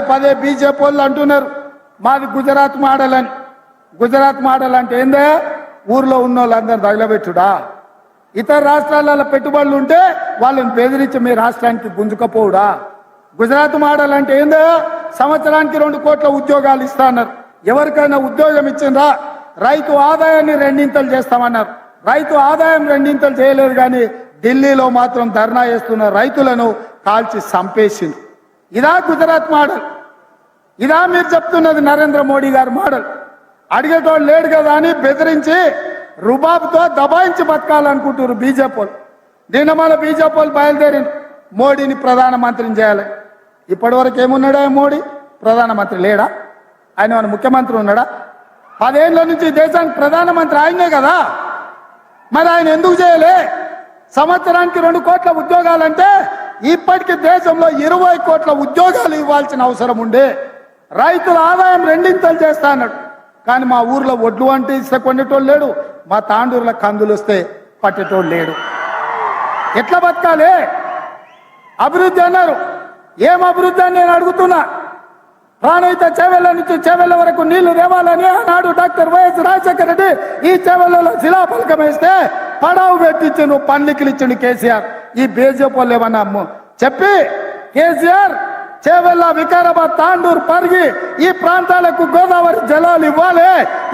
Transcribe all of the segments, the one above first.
పదే పదే బీజేపీ వాళ్ళు అంటున్నారు మాది గుజరాత్ మోడల్ అని. గుజరాత్ మోడల్ అంటే ఏందే? ఊర్లో ఉన్న వాళ్ళందరూ తగలబెట్టుడా? ఇతర రాష్ట్రాలలో పెట్టుబడులు ఉంటే వాళ్ళని బెదిరించి మీ రాష్ట్రానికి గుంజుకపోవుడా? గుజరాత్ మోడల్ అంటే ఏందో? సంవత్సరానికి రెండు కోట్ల ఉద్యోగాలు ఇస్తా అన్నారు. ఎవరికైనా ఉద్యోగం ఇచ్చిండ్రా? రైతు ఆదాయాన్ని రెండింతలు చేస్తామన్నారు. రైతు ఆదాయం రెండింతలు చేయలేదు కానీ ఢిల్లీలో మాత్రం ధర్నా చేస్తున్న రైతులను కాల్చి చంపేసింది ఇదా గుజరాత్ మోడల్. ఇదా మీరు చెప్తున్నది నరేంద్ర మోడీ గారి మోడల్. అడిగేటోడు లేడు కదా అని బెదిరించి రుబాబ్తో దబాయించి బతకాలనుకుంటున్నారు బీజేపీ వాళ్ళు. నిన్న మన బీజేపీ బయలుదేరి మోడీని ప్రధానమంత్రిని చేయాలి. ఇప్పటి వరకు ఏమున్నాడా మోడీ? ప్రధానమంత్రి లేడా? ఆయన మన ముఖ్యమంత్రి ఉన్నాడా? పదేళ్ళ నుంచి దేశానికి ప్రధానమంత్రి ఆయనే కదా. మరి ఆయన ఎందుకు చేయలే? సంవత్సరానికి రెండు కోట్ల ఉద్యోగాలంటే ఇప్పటికి దేశంలో ఇరవై కోట్ల ఉద్యోగాలు ఇవ్వాల్సిన అవసరం ఉండే. రైతుల ఆదాయం రెండింతలు చేస్తా అన్నాడు. కానీ మా ఊర్లో ఒడ్లు అంటే ఇస్తే కొనేటోళ్ళు లేడు మా తాండూరులో కందులు వస్తే పట్టేటోళ్ళు లేడు. ఎట్లా బతకాలి? అభివృద్ధి అన్నారు. ఏం అభివృద్ధి అని నేను అడుగుతున్నా. ప్రాణహిత చేవెళ్ళ నుంచి చేవెళ్ళ వరకు నీళ్ళు రేవాలని ఆనాడు డాక్టర్ వైఎస్ రాజశేఖర రెడ్డి. ఈ చేవెళ్ళలో శిలాఫలకం వేస్తే పడావు పెట్టించు నువ్వు కేసీఆర్. ఈ బేజేపీ ఏమన్నా చెప్పి కేసీఆర్ చేవెళ్ళ వికారాబాద్ తాండూరు పరిగి ఈ ప్రాంతాలకు గోదావరి జలాలు ఇవ్వాలి.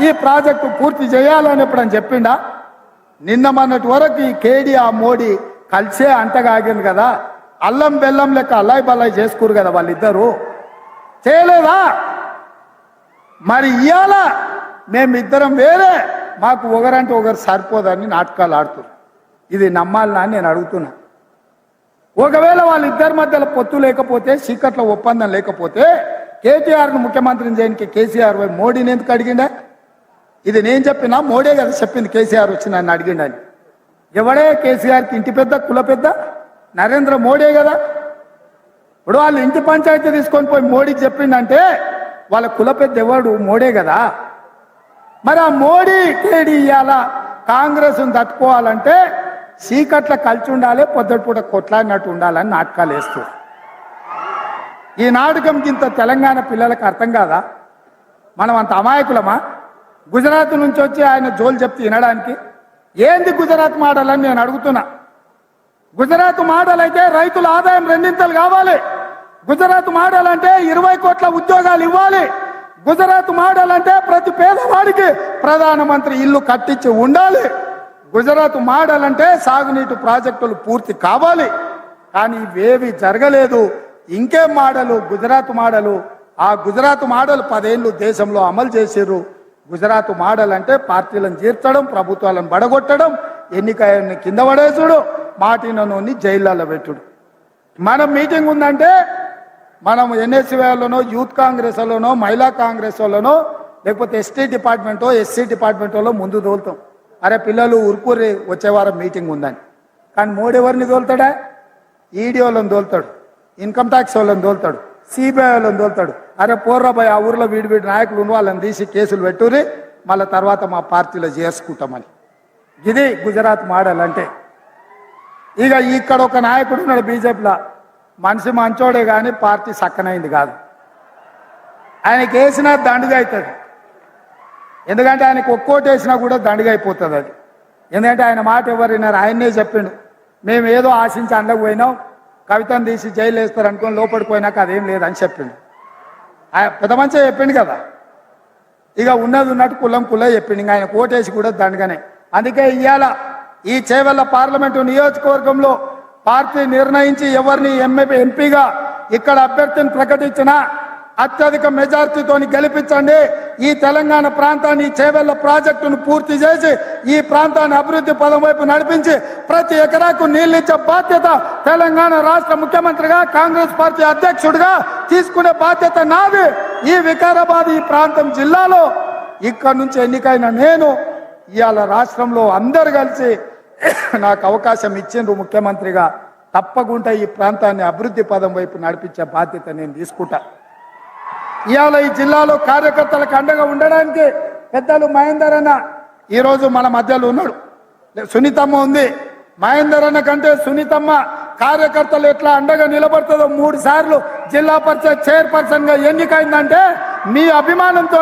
ఈ ప్రాజెక్టు పూర్తి చేయాలని ఎప్పుడని చెప్పిండా. నిన్న మొన్నటి వరకు ఈ కేడీ ఆ మోడీ కలిసే అంటగాగింది కదా. అల్లం బెల్లం లెక్క అల్లాయి బల్లాయి చేసుకురు కదా వాళ్ళిద్దరు. చేయలేదా? మరి ఇవాళ మేమిద్దరం వేరే. మాకు ఒకరంటే ఒకరు సరిపోదని నాటకాలు ఆడుతున్నారు ఇది నమ్మాలనా అని నేను అడుగుతున్నా. ఒకవేళ వాళ్ళిద్దరి మధ్యలో పొత్తు లేకపోతే చీకట్ల ఒప్పందం లేకపోతే కేటీఆర్ను ముఖ్యమంత్రిని చేయడానికి కేసీఆర్ మోడీని ఎందుకు అడిగిండా? ఇది నేను చెప్పినా మోడీ కదా చెప్పింది కేసీఆర్ వచ్చి నన్ను అడిగిండని ఎవడే కేసీఆర్కి ఇంటి పెద్ద కుల పెద్ద? నరేంద్ర మోడీ కదా. ఇప్పుడు వాళ్ళు ఇంటి పంచాయతీ తీసుకొని పోయి మోడీకి చెప్పిండంటే వాళ్ళ కుల పెద్ద ఎవడు? మోడే కదా. మరి ఆ మోడీ టేడీ ఇవాళ కాంగ్రెస్ను తట్టుకోవాలంటే చీకట్ల కలిసి ఉండాలి పొద్దుటిపూట కొట్లాడినట్టు ఉండాలని నాటకాలు వేస్తూ. ఈ నాటకం ఇంత తెలంగాణ పిల్లలకు అర్థం కాదా? మనం అంత అమాయకులమా? గుజరాత్ నుంచి వచ్చి ఆయన జోలు చెప్తే వినడానికి. ఏంది గుజరాత్ మోడల్ అని నేను అడుగుతున్నా. గుజరాత్ మోడల్ అయితే రైతుల ఆదాయం రెండింతలు కావాలి. గుజరాత్ మోడల్ అంటే ఇరవై కోట్ల ఉద్యోగాలు ఇవ్వాలి. గుజరాత్ మోడల్ అంటే ప్రతి పేదవాడికి ప్రధానమంత్రి ఇల్లు కట్టించి ఉండాలి. గుజరాత్ మాడాలంటే సాగునీటి ప్రాజెక్టులు పూర్తి కావాలి. కానీ ఇవేవి జరగలేదు. ఇంకేం మాడలు గుజరాత్ మాడలు. ఆ గుజరాత్ మాడల్ పదేళ్ళు దేశంలో అమలు చేశారు గుజరాత్ మాడల్ అంటే పార్టీలను చేర్చడం ప్రభుత్వాలను బడగొట్టడం ఎన్నికని కింద పడేసుడు మాటినోని జైళ్ళలో పెట్టుడు. మనం మీటింగ్ ఉందంటే మనం ఎన్ఎస్సీలోనో యూత్ కాంగ్రెస్లోనో మహిళా కాంగ్రెస్లోనో లేకపోతే ఎస్టీ డిపార్ట్మెంటో ఎస్సీ డిపార్ట్మెంటోలో ముందు తోలుతాం. అరే పిల్లలు ఉరుకురి వచ్చే వారం మీటింగ్ ఉందని. కానీ మోడీ ఎవరిని తోలుతాడా? ఈడీ వాళ్ళని తోలుతాడు. ఇన్కమ్ ట్యాక్స్ వాళ్ళని తోలుతాడు. సిబిఐ వాళ్ళని తోలుతాడు. అరే పోర్రాబాయ్ ఆ ఊర్లో వీడి వీడి నాయకులు ఉన్న వాళ్ళని తీసి కేసులు పెట్టుర్రి మళ్ళీ తర్వాత మా పార్టీలో చేసుకుంటామని. ఇది గుజరాత్ మోడల్ అంటే. ఇక ఇక్కడ ఒక నాయకుడు ఉన్నాడు బీజేపీలో. మనిషి మంచోడే కానీ పార్టీ సక్కనైంది కాదు. ఆయనకి వేసిన దండుగా అవుతుంది ఎందుకంటే ఆయనకు ఒక్కోటి వేసినా కూడా దండుగా అయిపోతుంది అది. ఎందుకంటే ఆయన మాట ఎవరు విన్నారు? ఆయన్నే చెప్పిండు. మేము ఏదో ఆశించి అండకు పోయినాం. కవితను తీసి జైలు వేస్తారు అనుకుని లోపలికి పోయినాక అదేం లేదని చెప్పిండు. ఆయన పెద్ద మంచిగా చెప్పిండు కదా. ఇక ఉన్నది ఉన్నట్టు కులం కుల చెప్పిండు. ఇంకా ఆయన కోటేసి కూడా దండగానే. అందుకే ఇవాళ ఈ చేవల్ల పార్లమెంటు నియోజకవర్గంలో పార్టీ నిర్ణయించి ఎవరిని ఎంఏ ఎంపీగా ఇక్కడ అభ్యర్థిని ప్రకటించినా అత్యధిక మెజార్టీతో గెలిపించండి. ఈ తెలంగాణ ప్రాంతాన్ని చేవెళ్ళ చేవెళ్ళ ప్రాజెక్టును పూర్తి చేసి ఈ ప్రాంతాన్ని అభివృద్ధి పదం వైపు నడిపించి ప్రతి ఎకరాకు నీళ్ళిచ్చే బాధ్యత తెలంగాణ రాష్ట్ర ముఖ్యమంత్రిగా కాంగ్రెస్ పార్టీ అధ్యక్షుడిగా తీసుకునే బాధ్యత నాది. ఈ వికారాబాద్ ఈ ప్రాంతం జిల్లాలో ఇక్కడ నుంచి ఎన్నికైన నేను ఇవాళ రాష్ట్రంలో అందరు కలిసి నాకు అవకాశం ఇచ్చిండ్రు ముఖ్యమంత్రిగా. తప్పకుండా ఈ ప్రాంతాన్ని అభివృద్ధి పదం వైపు నడిపించే బాధ్యత నేను తీసుకుంటాను ఇవాళ ఈ జిల్లాలో కార్యకర్తలకు అండగా ఉండడానికి పెద్దలు మహేందర్ అన్న ఈరోజు మన మధ్యలో ఉన్నాడు. సునీతమ్మ ఉంది. మహేందర్ అన్న కంటే సునీతమ్మ కార్యకర్తలు ఎట్లా అండగా నిలబడుతుందో మూడు సార్లు జిల్లా పరిషత్ చైర్పర్సన్గా ఎన్నికైందంటే మీ అభిమానంతో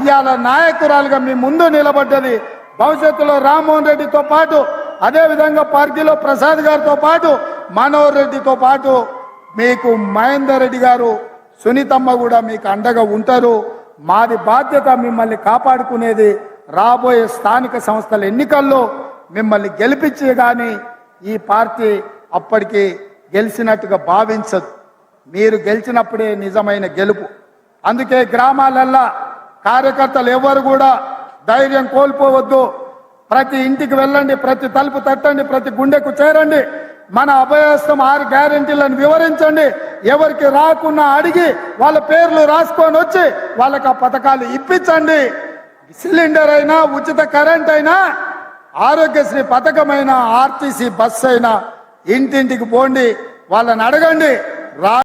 ఇవాళ నాయకురాలుగా మీ ముందు నిలబడ్డది. భవిష్యత్తులో రామ్మోహన్ రెడ్డితో పాటు అదే విధంగా పార్టీలో ప్రసాద్ గారితో పాటు మనోహర్ రెడ్డితో పాటు మీకు మహేందర్ రెడ్డి గారు సునీతమ్మ కూడా మీకు అండగా ఉంటారు. మాది బాధ్యత మిమ్మల్ని కాపాడుకునేది రాబోయే స్థానిక సంస్థల ఎన్నికల్లో మిమ్మల్ని గెలిపించే కానీ ఈ పార్టీ అప్పటికి గెలిచినట్టుగా భావించదు. మీరు గెలిచినప్పుడే నిజమైన గెలుపు. అందుకే గ్రామాలల్లా కార్యకర్తలు ఎవరు కూడా ధైర్యం కోల్పోవద్దు. ప్రతి ఇంటికి వెళ్ళండి ప్రతి తలుపు తట్టండి ప్రతి గుండెకు చేరండి. మన అభయస్థం ఆరు గ్యారెంటీలను వివరించండి. ఎవరికి రాకున్నా అడిగి వాళ్ళ పేర్లు రాసుకొని వచ్చి వాళ్ళకి ఆ పథకాలు ఇప్పించండి. సిలిండర్ అయినా ఉచిత కరెంట్ అయినా ఆరోగ్యశ్రీ పథకమైన ఆర్టీసీ బస్సు అయినా ఇంటింటికి పోండి వాళ్ళని అడగండి. రా